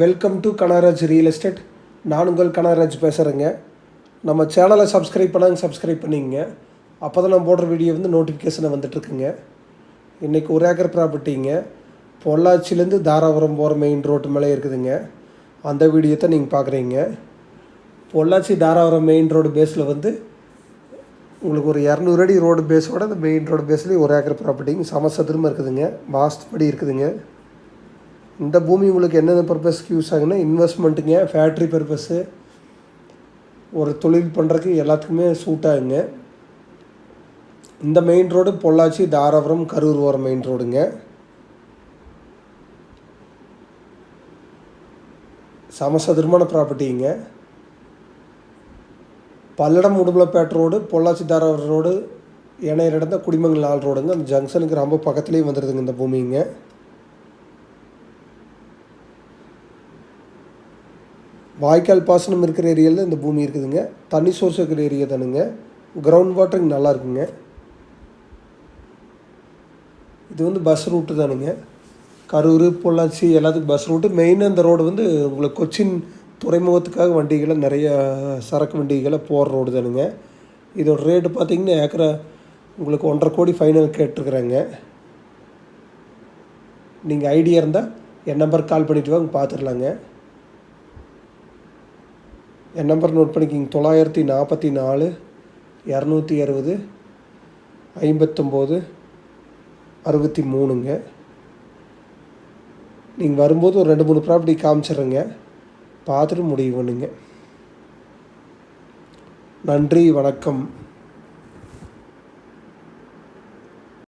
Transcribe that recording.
Welcome to Kanaraj real estate நான் உங்கள் கனராஜ் பேசுகிறேங்க நம்ம சேனலை சப்ஸ்கிரைப் பண்ணாங்க சப்ஸ்கிரைப் பண்ணிங்க. அப்போ தான் நான் போடுற வீடியோ வந்து நோட்டிஃபிகேஷனை வந்துட்டுருக்குங்க. இன்றைக்கி ஒரு ஏக்கர் ப்ராப்பர்ட்டிங்க பொள்ளாச்சிலேருந்து தாராபுரம் போகிற மெயின் ரோட்டு மேலே இருக்குதுங்க. அந்த வீடியோ தான் நீங்கள் பார்க்குறீங்க பொள்ளாச்சி தாராபுரம் மெயின் ரோடு பேஸில் வந்து உங்களுக்கு ஒரு இரநூறு அடி ரோடு பேஸோட அந்த மெயின் ரோடு பேஸ்லேயும் ஒரு ஏக்கர் ப்ராப்பர்ட்டிங்க சமசத்திரமாக இருக்குதுங்க. வாஸ்துபடி இருக்குதுங்க. இந்த பூமி உங்களுக்கு என்னென்ன பர்பஸ்க்கு யூஸ் ஆகுன்னா இன்வெஸ்ட்மெண்ட்டுங்க ஃபேக்ட்ரி பர்பஸ்ஸு ஒரு தொழில் பண்ணுறதுக்கு எல்லாத்துக்குமே சூட் ஆகுங்க. இந்த மெயின் ரோடு பொள்ளாச்சி தாராபுரம் கரூர் ஓர மெயின் ரோடுங்க சமசதுரமான ப்ராப்பர்ட்டிங்க பல்லடம் உடுமலைப்பேட்டை ரோடு பொள்ளாச்சி தாராபுரம் ரோடு இணையிற இடம் தான் குடிமங்கல் நாள் ரோடுங்க அந்த ஜங்ஷனுக்கு ரொம்ப பக்கத்துலேயே வந்துடுதுங்க இந்த பூமிங்க. வாய்க்கால் பாசனம் இருக்கிற ஏரியாவில் இந்த பூமி இருக்குதுங்க. தண்ணி சோர்ஸ் இருக்கிற ஏரியா தானுங்க. கிரவுண்ட் வாட்டருங்க நல்லா இருக்குங்க. இது வந்து பஸ் ரூட்டு தானுங்க. கரூர் பொள்ளாச்சி எல்லாத்துக்கும் பஸ் ரூட்டு மெயினாக இந்த ரோடு வந்து உங்களுக்கு கொச்சின் துறைமுகத்துக்காக வண்டிகளை நிறைய சரக்கு வண்டிகளை போகிற ரோடு தானுங்க. இதோட ரேட்டு பார்த்தீங்கன்னா ஏக்கரை உங்களுக்கு ஒன்றரை கோடி ஃபைனல் கேட்டிருக்குறாங்க. நீங்கள் ஐடியா இருந்தால் என் நம்பர் கால் பண்ணிவிட்டு வாங்க பார்த்துடலாங்க என் நம்பர் நோட் பண்ணிக்கிங்க. தொள்ளாயிரத்தி நாற்பத்தி நாலு இரநூத்தி அறுபது ஐம்பத்தொம்போது அறுபத்தி மூணுங்க. நீங்கள் வரும்போது ஒரு ரெண்டு மூணு ப்ராப்பர்ட்டி காமிச்சிடுறேங்க பார்த்துட்டு முடிவு பண்ணுங்க. நன்றி வணக்கம்.